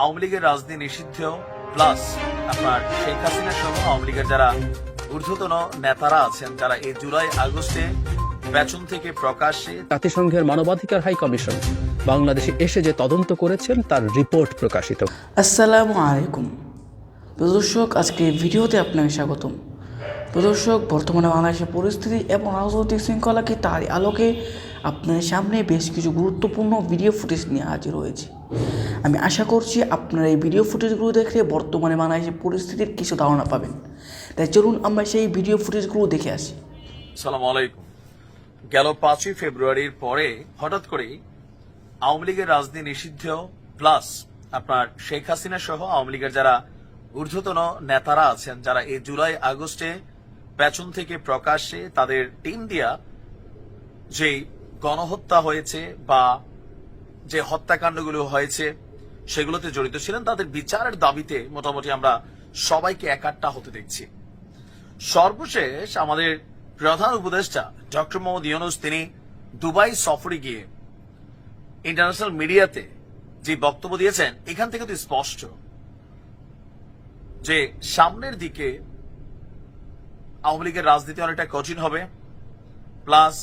আওয়ামী লীগের রাজনীতি নিষিদ্ধ প্লাস আপনার শেখ হাসিনা সহ আওয়ামী লীগের যারা ঊর্ধ্বতন নেতারা আছেন যারা এই জুলাই আগস্টে বেতন থেকে প্রকাশ্যে জাতিসংঘের মানবাধিকার হাই কমিশন বাংলাদেশে এসে যে তদন্ত করেছেন তার রিপোর্ট প্রকাশিত। আসসালামু আলাইকুম। প্রদর্শক আজকে ভিডিওতে আপনাকে স্বাগতম। প্রদর্শক বর্তমানে বাংলাদেশের পরিস্থিতি এবং রাজনৈতিক শৃঙ্খলাকে তারই আলোকে আপনার সামনে বেশ কিছু গুরুত্বপূর্ণ ভিডিও ফুটেজ নিয়ে হাজির হয়েছে। আমি আশা করছি আপনারা এই ভিডিও ফুটেজগুলো দেখলে বর্তমানে বাংলাদেশের পরিস্থিতির কিছু ধারণা পাবেন। তাই চলুন আমরা সেই ভিডিও ফুটেজগুলো দেখে আসি। সালাম আলাইকুম। গেল পাঁচই ফেব্রুয়ারির পরে হঠাৎ করে আওয়ামী লীগের রাজনীতি নিষিদ্ধ প্লাস আপনার শেখ হাসিনা সহ আওয়ামী লীগের যারা ঊর্ধ্বতন নেতারা আছেন, যারা এই জুলাই আগস্টে পেছন থেকে প্রকাশ্যে তাদের টিম দিয়া যে গণহত্যা হয়েছে বা যে হত্যাকাণ্ডগুলো হয়েছে সেগুলোতে জড়িত ছিলেন। তাদের বিচারের দাবিতে মোটামুটি আমরা সবাইকে একাট্টা হতে দেখছি। সর্বশেষ আমাদের প্রধান উপদেষ্টা ডক্টর মোহাম্মদ ইউনুস, তিনি দুবাই সফরে গিয়ে ইন্টারন্যাশনাল মিডিয়াতে যে বক্তব্য দিয়েছেন, এখান থেকে তো স্পষ্ট যে সামনের দিকে আওয়ামী লীগের রাজনীতি অনেকটা কঠিন হবে, প্লাস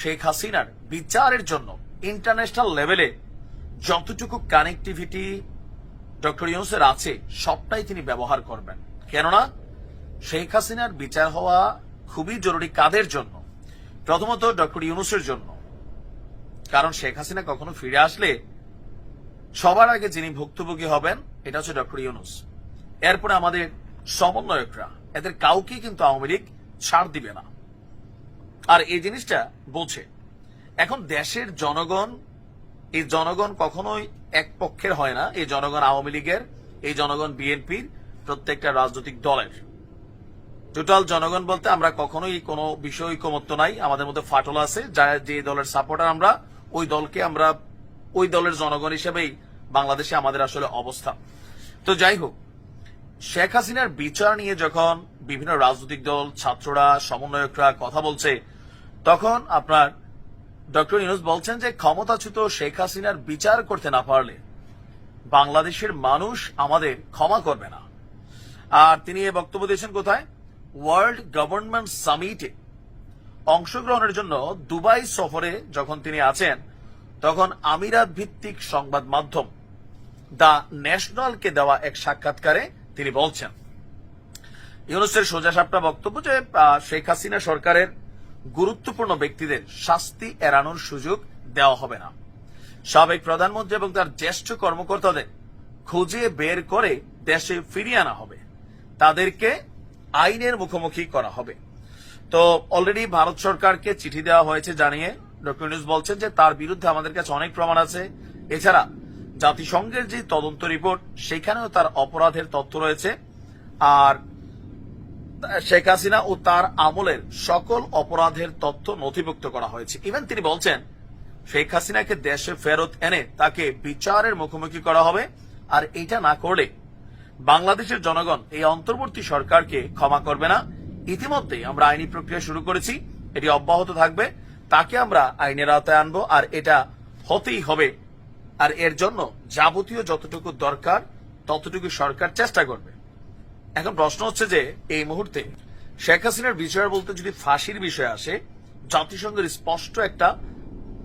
শেখ হাসিনার বিচারের জন্য ইন্টারন্যাশনাল লেভেলে যতটুকু কানেক্টিভিটি ডক্টর ইউনুসের আছে, সবটাই তিনি ব্যবহার করবেন। কেননা শেখ হাসিনার বিচার হওয়া খুবই জরুরি কাদের জন্য? প্রথমত ডক্টর ইউনুসের জন্য। কারণ শেখ হাসিনা কখনো ফিরে আসলে সবার আগে যিনি ভুক্তভোগী হবেন, এটা হচ্ছে ডক্টর ইউনুস এরপরে আমাদের সমন্বয়করা, এদের কাউকে কিন্তু আওয়ামী লীগ ছাড় দিবে না। আর এই জিনিসটা বোঝে। এখন দেশের জনগণ এই জনগণ কখনোই এক পক্ষের হয় না। এই জনগণ আওয়ামী লীগের, এই জনগণ বিএনপির, প্রত্যেকটা রাজনৈতিক দলের। টোটাল জনগণ বলতে আমরা কখনোই কোনো বিষয় ঐকমত্য নাই। আমাদের মধ্যে ফাটল আছে। যা, যে দলের সাপোর্টার আমরা, ওই দলকে আমরা, ওই দলের জনগণ হিসেবেই বাংলাদেশে আমাদের আসলে অবস্থা। তো যাই হোক, শেখ হাসিনার বিচার নিয়ে যখন বিভিন্ন রাজনৈতিক দল, ছাত্ররা, সমন্বয়করা কথা বলছে, তখন আপনার ডক্টর ইউনুস বলছেন যে ক্ষমতাচ্যুত শেখ হাসিনার বিচার করতে না পারলে বাংলাদেশের মানুষ আমাদের ক্ষমা করবে না। আর তিনি এ বক্তব্য দিয়েছেন কোথায়? ওয়ার্ল্ড গভর্নমেন্ট সামিটে অংশগ্রহণের জন্য দুবাই সফরে যখন তিনি আছেন, তখন আমিরাত ভিত্তিক সংবাদ মাধ্যম দ্য ন্যাশনালকে দেওয়া এক সাক্ষাৎকারে তিনি বলছেন। ইউনুসের সোজা সাপটা বক্তব্য যে শেখ হাসিনা সরকারের গুরুত্বপূর্ণ ব্যক্তিদের শাস্তি এড়ানোর সুযোগ দেওয়া হবে না। সাবেক প্রধানমন্ত্রী এবং তার জ্যেষ্ঠ কর্মকর্তাদের খুঁজে বের করে দেশে ফিরিয়ে আনা হবে। তাদেরকে আইনের মুখোমুখি করা হবে। তো অলরেডি ভারত সরকারকে চিঠি দেওয়া হয়েছে জানিয়ে ডক্টর ইউনুস বলছেন যে তার বিরুদ্ধে আমাদের কাছে অনেক প্রমাণ আছে। এছাড়া জাতিসংঘের যে তদন্ত রিপোর্ট, সেখানেও তার অপরাধের তথ্য রয়েছে। আর শেখ হাসিনা ও তার আমলের সকল অপরাধের তথ্য নথিভুক্ত করা হয়েছে। ইভেন তিনি বলছেন, শেখ হাসিনাকে দেশে ফেরত এনে তাকে বিচারের মুখোমুখি করা হবে, আর এটা না করলে বাংলাদেশের জনগণ এই অন্তর্বর্তী সরকারকে ক্ষমা করবে না। ইতিমধ্যেই আমরা আইনি প্রক্রিয়া শুরু করেছি, এটি অব্যাহত থাকবে, তাকে আমরা আইনের আওতায় আনব, আর এটা হতেই হবে। আর এর জন্য যাবতীয় যতটুকু দরকার, ততটুকু সরকার চেষ্টা করবে। এখন প্রশ্ন হচ্ছে যে, এই মুহূর্তে শেখ হাসিনার বিচার বলতে যদি ফাঁসির বিষয় আসে, জাতিসংঘের স্পষ্ট একটা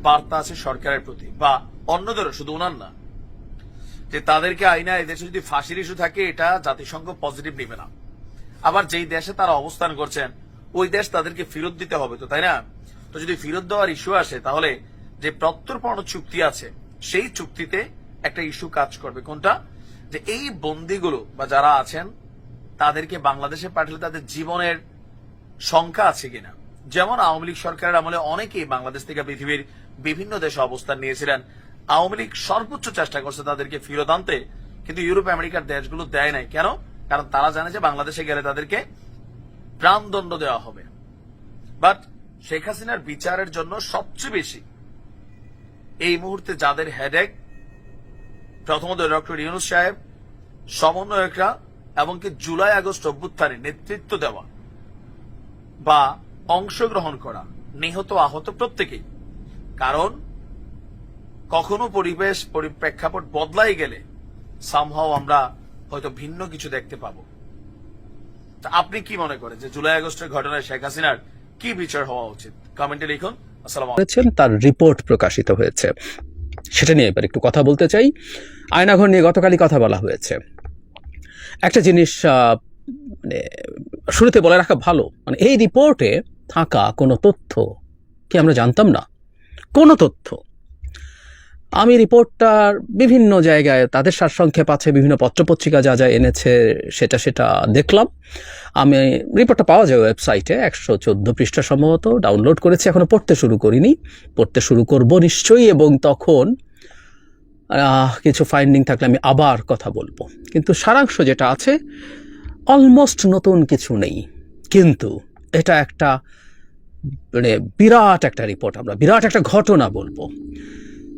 বার্তা আছে সরকারের প্রতি, বা অন্যদেরও, শুধু ওনার না, যে তাদেরকে আইনা এদেশে যদি ফাঁসির ইস্যু থাকে, এটা জাতিসংঘ পজিটিভ নেবে না। আবার যেই দেশে তারা অবস্থান করছেন, ওই দেশ তাদেরকে ফেরত দিতে হবে তো, তাই না? তো যদি ফেরত দেওয়ার ইস্যু আসে, তাহলে যে প্রত্যর্পণ চুক্তি আছে, সেই চুক্তিতে একটা ইস্যু কাজ করবে। কোনটা? যে এই বন্দিগুলো বা যারা আছেন তাদেরকে বাংলাদেশে পাঠালে তাদের জীবনের সংখ্যা আছে কিনা? যেমন আওয়ামী লীগ সরকারের আমলে অনেকেই বাংলাদেশ থেকে পৃথিবীর বিভিন্ন দেশে অবস্থান নিয়েছিলেন। আওয়ামী লীগ সর্বোচ্চ চেষ্টা করছে তাদেরকে ফিরত আনতে, কিন্তু ইউরোপ আমেরিকার দেশগুলো দেয় নাই। কেন? কারণ তারা জানে যে বাংলাদেশে গেলে তাদেরকে প্রাণদণ্ড দেওয়া হবে। বাট শেখ হাসিনার বিচারের জন্য সবচেয়ে বেশি এই মুহূর্তে যাদের হেডেক প্রথমত ডক্টর ইউনুস সাহেব, সমন্বয়করা এমনকি জুলাই আগস্ট অভ্যুত্থানে নেতৃত্ব দেওয়া বা অংশগ্রহণ করা নিহত আহত প্রত্যেকেই। কারণ, কখনো পরিবেশ পরিপ্রেক্ষাপট বদলাই গেলে সামহাও আমরা হয়তো ভিন্ন কিছু দেখতে পাবো। তা আপনি কি মনে করেন যে জুলাই আগস্টের ঘটনায় শেখ হাসিনার কি বিচার হওয়া উচিত? কমেন্টে লিখুন। আসসালাম তার রিপোর্ট প্রকাশিত হয়েছে। সেটা নিয়ে এবার একটু কথা বলতে চাই। আয়নাঘর নিয়ে গতকালই কথা বলা হয়েছে। একটা জিনিস মানে শুরুতে বলে রাখা ভালো মানে এই রিপোর্টে থাকা কোনো তথ্য কি আমরা জানতাম না? কোনো তথ্য। আমি রিপোর্টটার বিভিন্ন জায়গায় তাদের সারসংক্ষেপ আছে, বিভিন্ন পত্রপত্রিকা যা যা এনেছে, সেটা সেটা দেখলাম। আমি রিপোর্টটা পাওয়া যায় ওয়েবসাইটে একশো চোদ্দ পৃষ্ঠা সম্ভবত ডাউনলোড করেছি এখনও পড়তে শুরু করিনি। পড়তে শুরু করব নিশ্চয়ই এবং তখন কিছু ফাইন্ডিং থাকলে আমি আবার কথা বলব। কিন্তু সারাংশ যেটা আছে অলমোস্ট নতুন কিছু নেই। কিন্তু এটা একটা মানে বিরাট একটা রিপোর্ট আমরা, বিরাট একটা ঘটনা বলব।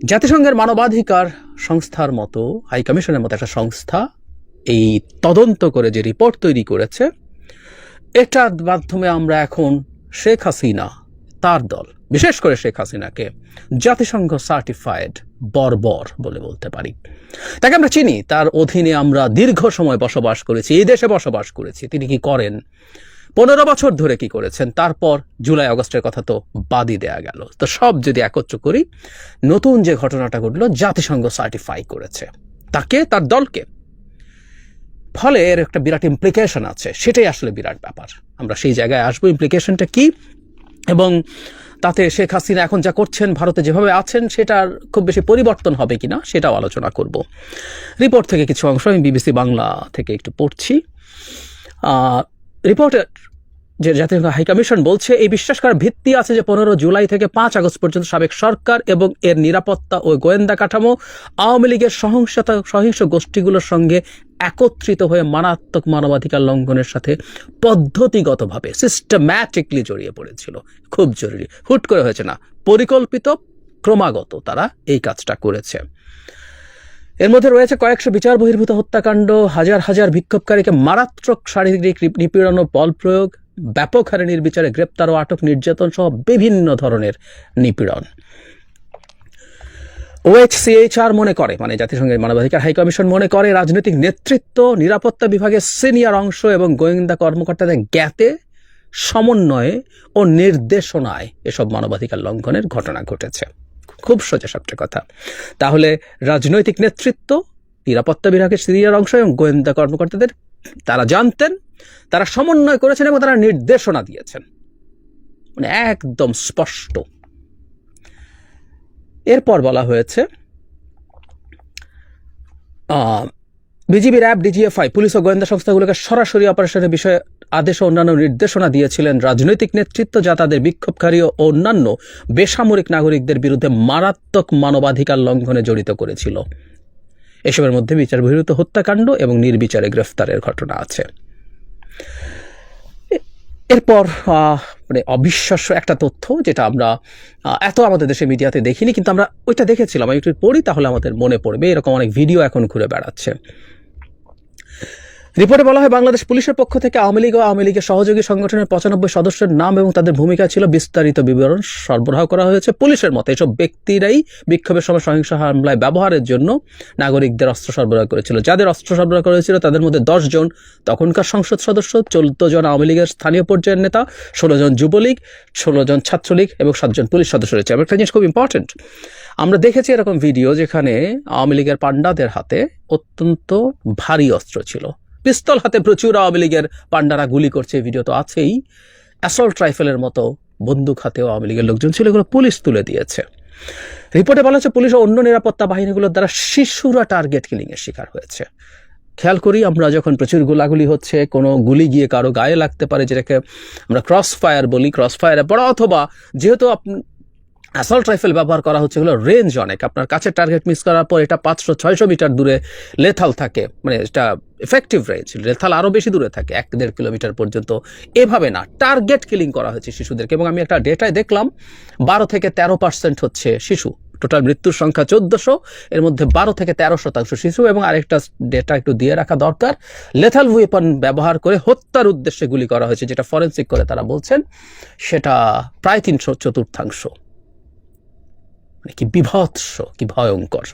জাতিসংঘের মানবাধিকার সংস্থার মতো হাই কমিশনের মতো একটা সংস্থা এই তদন্ত করে যে রিপোর্ট তৈরি করেছে, এটার মাধ্যমে আমরা এখন শেখ হাসিনা, তার দল বিশেষ করে শেখ হাসিনাকে জাতিসংঘ সার্টিফাইড বর্বর বলে বলতে পারি। তাকে আমরা চিনি, তার অধীনে আমরা দীর্ঘ সময় বসবাস করেছি, এই দেশে বসবাস করেছি। তিনি কি করেন? পনেরো বছর ধরে কি করেছেন? তারপর জুলাই আগস্টের কথা তো বাদই দেয়া গেল। তো সব যদি একত্র করি, নতুন যে ঘটনাটা ঘটলো, জাতিসংঘ সার্টিফাই করেছে। তাকে, তার দলকে। ফলে এর একটা বিরাট ইমপ্লিকেশন আছে। সেটাই আসলে বিরাট ব্যাপার। আমরা সেই জায়গায় আসব। ইমপ্লিকেশনটা কি? এবং তাতে শেখ হাসিনা এখন যা করছেন, ভারতে যেভাবে আছেন, সেটার খুব বেশি পরিবর্তন হবে কিনা সেটাও আলোচনা করব। রিপোর্ট থেকে কিছু অংশ আমি বিবিসি বাংলা থেকে একটু পড়ছি। রিপোর্টের যে জাতীয় হাইকমিশন বলছে, এই বিশ্বাস করার ভিত্তি আছে যে পনেরো জুলাই থেকে পাঁচ আগস্ট পর্যন্ত সাবেক সরকার এবং এর নিরাপত্তা ও গোয়েন্দা কাঠামো আওয়ামী লীগের সহিংসতা, সহিংস গোষ্ঠীগুলোর সঙ্গে একত্রিত হয়ে মারাত্মক মানবাধিকার লঙ্ঘনের সাথে পদ্ধতিগতভাবে সিস্টেম্যাটিকলি জড়িয়ে পড়েছিল। খুব জরুরি। হুট করে হয়েছে না। পরিকল্পিত, ক্রমাগত তারা এই কাজটা করেছে। এর মধ্যে রয়েছে কয়েকশো বিচার বহির্ভূত হত্যাকাণ্ড, হাজার হাজার বিক্ষোভকারীকে মারাত্মক শারীরিক নিপীড়ন ও বল প্রয়োগ ব্যাপক হারে নির্বিচারে গ্রেপ্তার ও আটক নির্যাতন সহ বিভিন্ন ধরনের নিপীড়ন। ওএইচসিএইচআর মনে করে মানে জাতিসংঘের মানবাধিকার হাই কমিশন মনে করে, রাজনৈতিক নেতৃত্ব, নিরাপত্তা বিভাগের সিনিয়র অংশ এবং গোয়েন্দা কর্মকর্তাদের জ্ঞাতে, সমন্বয়ে ও নির্দেশনায় এসব মানবাধিকার লঙ্ঘনের ঘটনা ঘটেছে। খুব সোজা সাপটা কথা। তাহলে রাজনৈতিক নেতৃত্ব, নিরাপত্তা বিভাগের সিনিয়র অংশ এবং গোয়েন্দা কর্মকর্তাদের তারা জানতেন, তারা সমন্বয় করেছেন এবং তারা নির্দেশনা দিয়েছেন। মানে একদম স্পষ্ট। এরপর বলা হয়েছে বিজিবি র্যাব ডিজিএফআই, পুলিশ ও গোয়েন্দা সংস্থাগুলোকে সরাসরি অপারেশনের বিষয়ে আদেশ ও অন্যান্য নির্দেশনা দিয়েছিলেন রাজনৈতিক নেতৃত্ব, যা তাদের বিক্ষোভকারী ও অন্যান্য বেসামরিক নাগরিকদের বিরুদ্ধে মারাত্মক মানবাধিকার লঙ্ঘনে জড়িত করেছিল। এসবের মধ্যে বিচার বহির্ভূত হত্যাকাণ্ড এবং নির্বিচারে গ্রেফতারের ঘটনা আছে। এরপর মানে অবিশ্বাস্য একটা তথ্য যেটা আমরা এত আমাদের দেশে মিডিয়াতে দেখিনি, কিন্তু আমরা ওইটা দেখেছিলাম। আমি একটু পড়ি তাহলে আমাদের মনে পড়বে। এরকম অনেক ভিডিও এখন ঘুরে বেড়াচ্ছে। রিপোর্টে বলা হয়, বাংলাদেশ পুলিশের পক্ষ থেকে আওয়ামী লীগ ও আওয়ামী লীগের সহযোগী সংগঠনের পঁচানব্বই সদস্যের নাম এবং তাদের ভূমিকা ছিল বিস্তারিত বিবরণ সরবরাহ করা হয়েছে পুলিশের মতে। এসব ব্যক্তিরাই বিক্ষোভের সময় সহিংস হামলায় ব্যবহারের জন্য নাগরিকদের অস্ত্র সরবরাহ করেছিল। যাদের অস্ত্র সরবরাহ করেছিল তাদের মধ্যে জন তখনকার সংসদ সদস্য, চোদ্দ জন আওয়ামী লীগের স্থানীয় পর্যায়ের নেতা, ষোলো জন যুবলীগ, ষোলো জন ছাত্রলীগ এবং সাতজন পুলিশ সদস্য রয়েছে। একটা জিনিস খুব ইম্পর্টেন্ট আমরা দেখেছি এরকম ভিডিও যেখানে আওয়ামী লীগের পান্ডাদের হাতে অত্যন্ত ভারী অস্ত্র ছিল। পিস্তল হাতে প্রচুর আওয়ামী লীগের পান্ডারা গুলি করছে ভিডিও তো আছেই। অ্যাসল্ট রাইফেলের মতো বন্দুক হাতেও আওয়ামী লীগের লোকজন ছিল, এগুলো পুলিশ তুলে দিয়েছে। রিপোর্টে বলা হচ্ছে, পুলিশ ও অন্য নিরাপত্তা বাহিনীগুলোর দ্বারা শিশুরা টার্গেট কিলিং এর শিকার হয়েছে। খেয়াল করি, আমরা যখন প্রচুর গোলাগুলি হচ্ছে, কোনো গুলি গিয়ে কারও গায়ে লাগতে পারে, যেটাকে আমরা ক্রস ফায়ার বলি ক্রস ফায়ারে পড়া অথবা যেহেতু অ্যাসল্ট রাইফেল ব্যবহার করা হচ্ছে হলো রেঞ্জ অনেক। আপনার কাছে টার্গেট মিস করার পর এটা পাঁচশো, ছয়শো মিটার দূরে লেথাল থাকে। মানে এটা এফেক্টিভ রেঞ্জ লেথাল আরও বেশি দূরে থাকে, এক দেড় কিলোমিটার পর্যন্ত। এভাবে না টার্গেট কিলিং করা হয়েছে শিশুদেরকে। এবং আমি একটা ডেটায় দেখলাম, বারো থেকে তেরো পার্সেন্ট হচ্ছে শিশু। টোটাল মৃত্যুর সংখ্যা চোদ্দশো, এর মধ্যে বারো থেকে তেরো শতাংশ শিশু। এবং আরেকটা ডেটা একটু দিয়ে রাখা দরকার লেথাল ওয়েপন ব্যবহার করে হত্যার উদ্দেশ্যে গুলি করা হয়েছে, যেটা ফরেন্সিক করে তারা বলছেন, সেটা প্রায় তিনশো চতুর্থাংশ। মানে কি বিভৎস, কি ভয়ঙ্কর।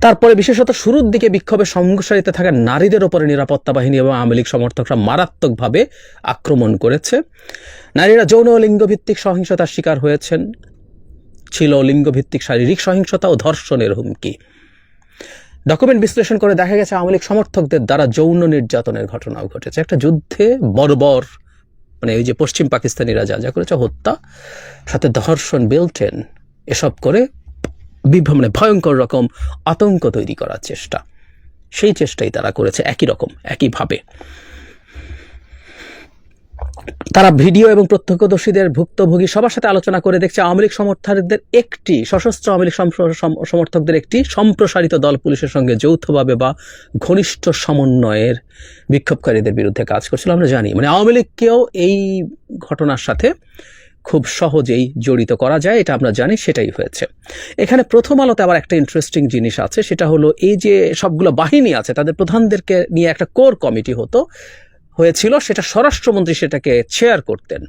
তারপরে বিশেষত শুরুর দিকে বিক্ষোভে সংসারিতে থাকা নারীদের ওপরে নিরাপত্তা বাহিনী এবং আওয়ামী লীগ সমর্থকরা মারাত্মকভাবে আক্রমণ করেছে। নারীরা যৌন লিঙ্গভিত্তিক সহিংসতার শিকার হয়েছেন। ছিল লিঙ্গভিত্তিক শারীরিক সহিংসতা ও ধর্ষণের হুমকি। ডকুমেন্ট বিশ্লেষণ করে দেখা গেছে, আওয়ামী লীগ সমর্থকদের দ্বারা যৌন নির্যাতনের ঘটনাও ঘটেছে। একটা যুদ্ধে বর্বর মানে ওই যে পশ্চিম পাকিস্তানিরা যা যা করেছে, হত্যা, সাথে ধর্ষণ, বেলটেন, এসব করে মানে ভয়ঙ্কর রকম আতঙ্ক তৈরি করার চেষ্টা। সেই চেষ্টাই তারা করেছে, একই রকম, একইভাবে। তারা ভিডিও এবং প্রত্যক্ষদর্শীদের ভুক্তভোগী সবার সাথে আলোচনা করে দেখছে আওয়ামী লীগ সমর্থকদের একটি, সশস্ত্র আওয়ামী লীগ সম- সম- সমর্থকদের একটি সম্প্রসারিত দল পুলিশের সঙ্গে যৌথভাবে বা ঘনিষ্ঠ সমন্বয়ের বিক্ষোভকারীদের বিরুদ্ধে কাজ করছিল, আমরা জানি। মানে আওয়ামী লীগকেও এই ঘটনার সাথে খুব সহজেই জড়িত করা যায়, এটা আমরা জানি, সেটাই হয়েছে। এখানে প্রথম আলোতে আবার একটা ইন্টারেস্টিং জিনিস আছে, সেটা হলো এই যে সবগুলো বাহিনী আছে, তাদের প্রধানদেরকে নিয়ে একটা কোর কমিটি হতো হয়েছিল, সেটা স্বরাষ্ট্রমন্ত্রী সেটাকে শেয়ার করতেন।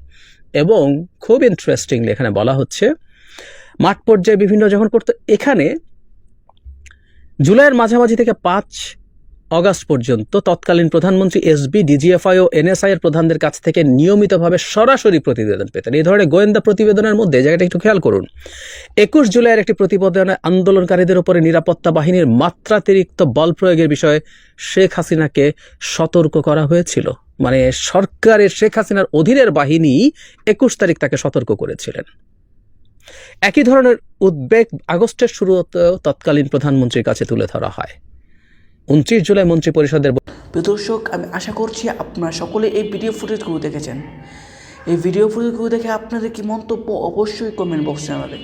এবং খুব ইন্টারেস্টিংলি এখানে বলা হচ্ছে, মাঠ পর্যায়ে বিভিন্ন যখন করতো, এখানে জুলাইয়ের মাঝামাঝি থেকে পাঁচ অগাস্ট পর্যন্ত তৎকালীন প্রধানমন্ত্রী এসবি ডিজিএফআই ও এনএসআই এর প্রধানদের কাছ থেকে নিয়মিতভাবে সরাসরি প্রতিবেদন পেতেন। এই ধরনের গোয়েন্দা প্রতিবেদনের মধ্যে, জায়গাটা একটু খেয়াল করুন, একুশ জুলাইয়ের একটি প্রতিবেদনে আন্দোলনকারীদের উপরে নিরাপত্তা বাহিনীর মাত্রাতিরিক্ত বল প্রয়োগের বিষয়ে শেখ হাসিনাকে সতর্ক করা হয়েছিল। মানে সরকারের শেখ হাসিনার অধীনের বাহিনী একুশ তারিখ তাকে সতর্ক করেছিলেন। একই ধরনের উদ্বেগ আগস্টের শুরুতেও তৎকালীন প্রধানমন্ত্রীর কাছে তুলে ধরা হয়। উনত্রিশ জুলাই মন্ত্রী পরিষদের আমি আশা করছি আপনারা সকলে এই ভিডিও ফুটেজগুলো দেখেছেন। এই ভিডিও ফুটেজগুলো দেখে আপনাদের কি মন্তব্য অবশ্যই কমেন্ট বক্সে জানাবেন।